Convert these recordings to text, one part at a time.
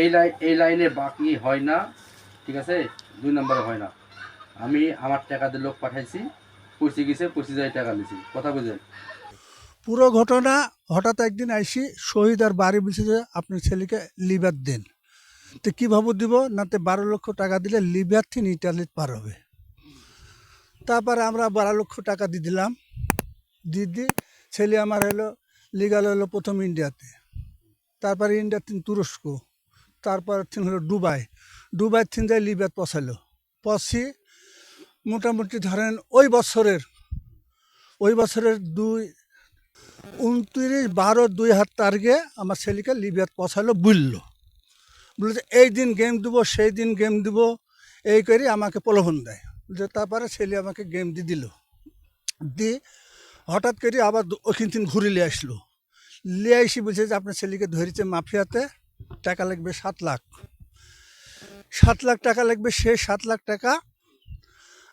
এই লাইন এই লাইনে বাকি হয় না, ঠিক আছে? দুই নম্বরে হয় না। আমি আমার টাকা দিয়ে লোক পাঠাইছি, পয়সে গেছে, পয়সে যাই টাকা নিছি। কথা বুঝলেন পুরো ঘটনা, হঠাৎ একদিন আইসি, শহীদ আর বাড়ি বলছে যে, আপনার ছেলেকে লিভার দেন। তো কীভাবে দিব? না তো বারো লক্ষ টাকা দিলে লিভার থেকে ইটালি পার হবে। তারপরে আমরা বারো লক্ষ টাকা দিয়ে দিলাম। দিয়ে দি ছেলে আমার হলো লিগাল হলো প্রথম ইন্ডিয়াতে। তারপরে ইন্ডিয়া তিন তুরস্ক। তারপর তিন হলো ডুবাই। ডুবাই থিন যায় লিবিয়াত পচালো পচি মোটামুটি ধরেন ওই বছরের ওই বছরের দুই, উনত্রিশ বারো দুই হাত তারিখে আমার ছেলেকে লিবিয়াত পৌঁছালো বুললো। বলল যে, এই দিন গেম দিব, সেই দিন গেম দিব। এই করে আমাকে প্রলোভন দেয়। যে তারপরে ছেলে আমাকে গেম দিয়ে দিল। দি হঠাৎ করে আবার ওখান থেকে ঘুরে নিয়ে আসলো। নিয়ে এসে বলছে যে, আপনার ছেলেকে ধরেছে মাফিয়াতে। টাকা লাগবে সাত লাখ। সাত লাখ টাকা লাগবে সেই সাত লাখ টাকা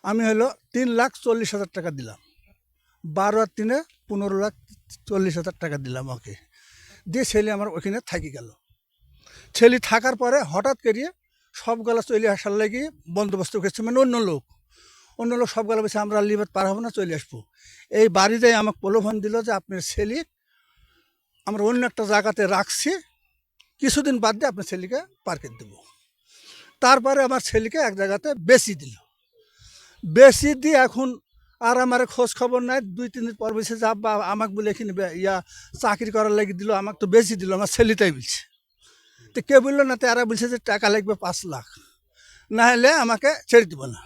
আমি হলো তিন লাখ চল্লিশ হাজার টাকা দিলাম। বারো আর তিনে পনেরো লাখ চল্লিশ হাজার টাকা দিলাম ওকে। দিয়ে ছেলে আমার ওখানে থাকি গেল। ছেলে থাকার পরে হঠাৎ করিয়ে সবগুলা চলে আসার লাগি বন্দোবস্ত করেছে মানে অন্য লোক। অন্য লোক সবগুলা বলছে, আমরা লিবাত পার হব না, চলে আসব। এই বাড়িতে আমাকে প্রলোভন দিল যে আপনার ছেলে আমরা অন্য একটা জায়গাতে রাখছি কিছুদিন বাদ দিয়ে আপনার ছেলেকে পার্কে দেবো। তারপরে আমার ছেলেকে এক জায়গাতে বেশি দিল। বেশি দিয়ে এখন আর আমার খোঁজ খবর নাই, দুই, তিন দিন পর বলছে, যে আব্বা আমাকে বলে এখানে ইয়া, চাকরি করার লাগি দিল, আমাকে তো বেশি দিল, আমার ছেলেটাই বলছে। তো কে বলল না, তো এরা বলছে যে, টাকা লাগবে পাঁচ লাখ। না হলে আমাকে ছেড়ে দিব না।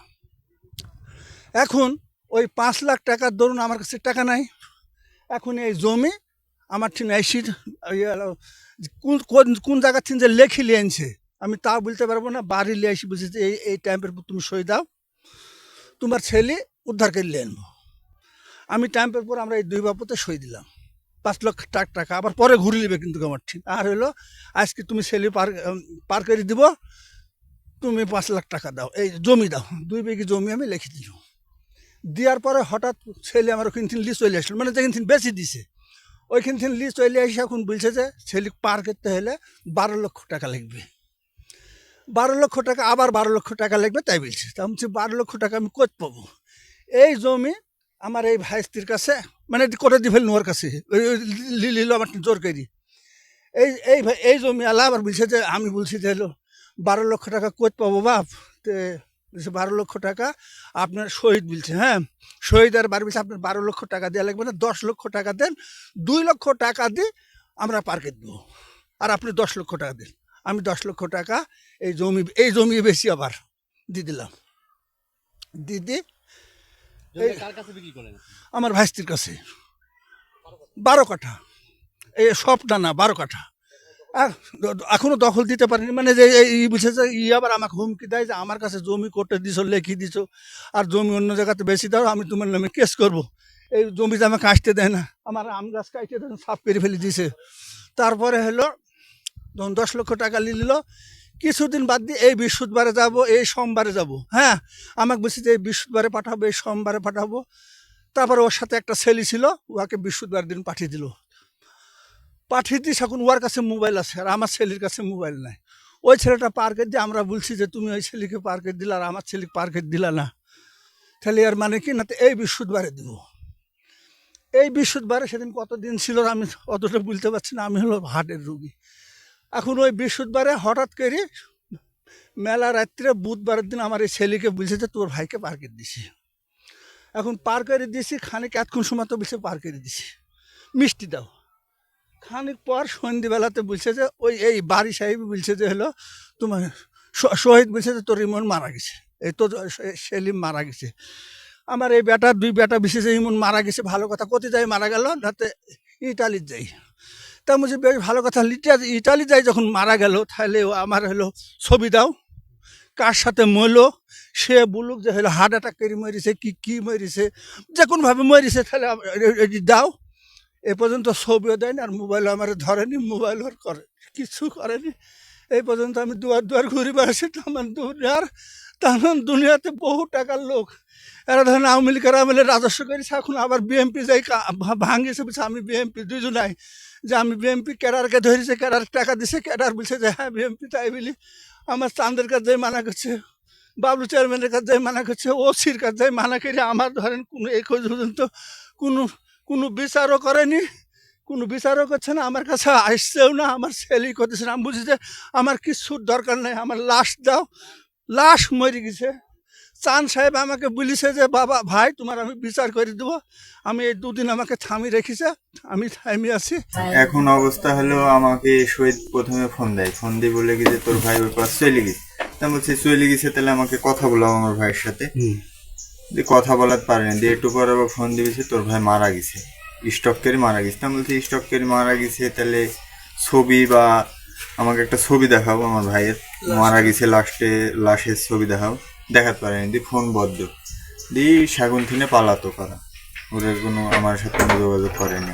এখন ওই পাঁচ লাখ টাকার ধরুন আমার কাছে টাকা নাই। এখন এই জমি আমার ঠিক আইসি কোন, কোন- কোন জায়গা থেকে যে লেখি লিয়ে আনছে, আমি তা বলতে পারব না, বাড়ি লিয়ে আসি বলছে যে এই এই টাইমের তুমি সই দাও, তোমার ছেলে উদ্ধার করে লিয়ে আনব। আমি টাইমের পর আমরা এই দুই বাপুতে সই দিলাম, পাঁচ লক্ষ টাক টাকা, আবার পরে ঘুরে নেবে কিন্তু আমার ঠিক। আর হলো, আজকে তুমি ছেলে পার পার করে দিব, তুমি পাঁচ লাখ টাকা দাও, এই জমি দাও, দুই বিঘি জমি আমি লিখে দিল দেওয়ার পরে হঠাৎ ছেলে আমার ওখান লিস্ট চলে আসলো মানে যেখান থেকে বেশি দিছে ওইখান থেকে লিস্ট চলে এসে এখন বলছে যে ছেলে পার করতে হলে বারো লক্ষ টাকা লাগবে। বারো লক্ষ টাকা, আবার বারো লক্ষ টাকা লাগবে, তাই বলছে। তা আমি বারো লক্ষ টাকা আমি কোথ পাবো? এই জমি আমার এই ভাই স্ত্রীর কাছে মানে করে দি ফেলুন ওর কাছে লিল আমার জোর করি এই এই এই জমি আলা আবার বলছে যে, আমি বলছি যে হলো বারো লক্ষ টাকা কোথ পাবো বাপ? তে বারো লক্ষ টাকা আপনার শহীদ বলছে হ্যাঁ? শহীদ আর বাড়ি বলছে আপনার বারো লক্ষ টাকা দেওয়া লাগবে না দশ লক্ষ টাকা দেন দুই লক্ষ টাকা দিয়ে আমরা পার্কে দেবো। আর আপনি দশ লক্ষ টাকা দিন। আমি দশ লক্ষ টাকা এই জমি এই জমি বেশি আবার দিয়ে দিলাম। দিদি আমার ভাইস্তির কাছে। বারো কাঠা। এই সবটা না বারো কাঠা। এখনও দখল দিতে পারিনি। মানে যে এই ই বলছে যে ই আবার আমাকে হুমকি দেয় যে আমার কাছে জমি কোটে দিছো লেখি দিছো, আর জমি অন্য জায়গাতে বেশি দাও, আমি তোমার নামে কেস করব। এই জমিতে আমাকে আসতে দেয় না, আমার আম গাছ কাটতে দেয় সাফ করে ফেলে দিয়েছে তারপরে হলো যখন দশ লক্ষ টাকা নিল, কিছুদিন বাদ দিয়ে এই বৃহস্পতিবারে যাব, এই সোমবারে যাব। হ্যাঁ আমাকে বলছে যে এই বৃহস্পতিবারে পাঠাবো, এই সোমবারে পাঠাবো। তারপরে ওর সাথে একটা ছেলে ছিল, ওকে বৃহস্পতিবার দিন পাঠিয়ে দিল। পাঠিয়ে দিস, এখন ওর কাছে মোবাইল আছে আর আমার ছেলের কাছে মোবাইল নাই। ওই ছেলেটা পার্কে দিয়ে আমরা বলছি যে তুমি ওই ছেলেকে পার্কে দিলা আর আমার ছেলেকে পার্কে দিলা না। তাহলে আর মানে কি? না এই বৃহস্পতিবারে দিব। এই বৃহস্পতিবারে সেদিন কত দিন ছিল আমি অতটা বলতে পারছি না, আমি হলো হার্টের রুগী। এখন ওই বৃহস্পতিবারে হঠাৎ করে মেলা রাত্রে বুধবারের দিন আমার এই ছেলেকে বলছে যে তোর ভাইকে পার্কে দিছি। এখন পার করে দিয়েছি খানিক এতক্ষণ সময় তো বলছে পার করে দিছি। মিষ্টি দাও। খানিক পর সন্ধ্যেবেলাতে বলছে যে, ওই এই বাড়ি সাহেব বলছে যে হলো, তোমার শহীদ বলছে যে তোর ইমন মারা গেছে। এই তো সেলিম মারা গেছে। আমার এই বেটা, দুই বেটা বিশেষ ইমন মারা গেছে, ভালো কথা। কোথায় যাই মারা গেল? যাতে ইটালির যাই। তা মুঝে বেশ, ভালো কথা। লিটা- ইটালি যাই যখন মারা গেল, তাহলে আমার হলো ছবি দাও। কার সাথে মরলো? সে বলুক যে হলো, হার্ট অ্যাটাক করে মরিছে, কি কি মরিছে? যে কোনোভাবে মরিছে, তাহলে দাও। এ পর্যন্ত ছবিও দেয়নি আর মোবাইল আমার ধরেনি মোবাইল ওর করে, কিছু করেনি। এই পর্যন্ত আমি দুয়ার দুয়ার ঘুরে বেড়াচ্ছি তামান দুনিয়ার, তামান দুনিয়াতে বহু টাকার লোক। এরা ধরেন আওয়ামী লীগের আমলে রাজস্ব করেছে, এখন আবার বিএমপি যাই ভাঙিয়েছে বলছে, আমি বিএমপি দুজনাই যে আমি বিএমপি ক্যাডারকে ধরেছে, ক্যাডার টাকা দিছে, ক্যাডার বলছে যে হ্যাঁ বিএমপি তাই বলি। আমার চাঁদের কাছে মানা করছে, বাবলু চেয়ারম্যানের কাছে মানা করছে, ওসির কাছে মানা করে, আমার ধরেন কোনো এই পর্যন্ত কোনো কোনো বিচারও করেনি কোনো বিচারও করছে না। আমার কাছে আসছেও না আমার সেলই করতেছে না। আমি বুঝি যে আমার কিছুর দরকার নেই আমার লাশ দাও। লাশ মরে গেছে। চান সাহেব আমাকে বলেছে যে বাবা ভাই তোমার আমি বিচার করে দেবো। আমি এই দুদিন আমাকে থামি রেখেছে আমি থামি আছি। এখন অবস্থা হলো আমাকে শহীদ প্রথমে ফোন দেয়। ফোন দিয়ে বলে যে তোর ভাই ওই পাশ চলে গেছে। তা বলছে চলে গেছে তাহলে আমাকে কথা বলাও আমার ভাইয়ের সাথে। দিয়ে কথা বলাতে পারেনি দিয়ে একটু পর আবার ফোন দিয়েছে তোর ভাই মারা গেছে। স্টক করে মারা গেছে। আমি বলছি স্টক করে মারা গেছে? তাহলে ছবি বা আমাকে একটা ছবি দেখাও আমার ভাইয়ের। মারা গেছে লাস্টে লাশের ছবি দেখাও। দেখাতে পারেনি দিয়ে ফোন বদ্ধ। দিয়ে শাগুন থিনে পালাতো করা ওদের কোনো আমার সাথে কোনো যোগাযোগ করেনি।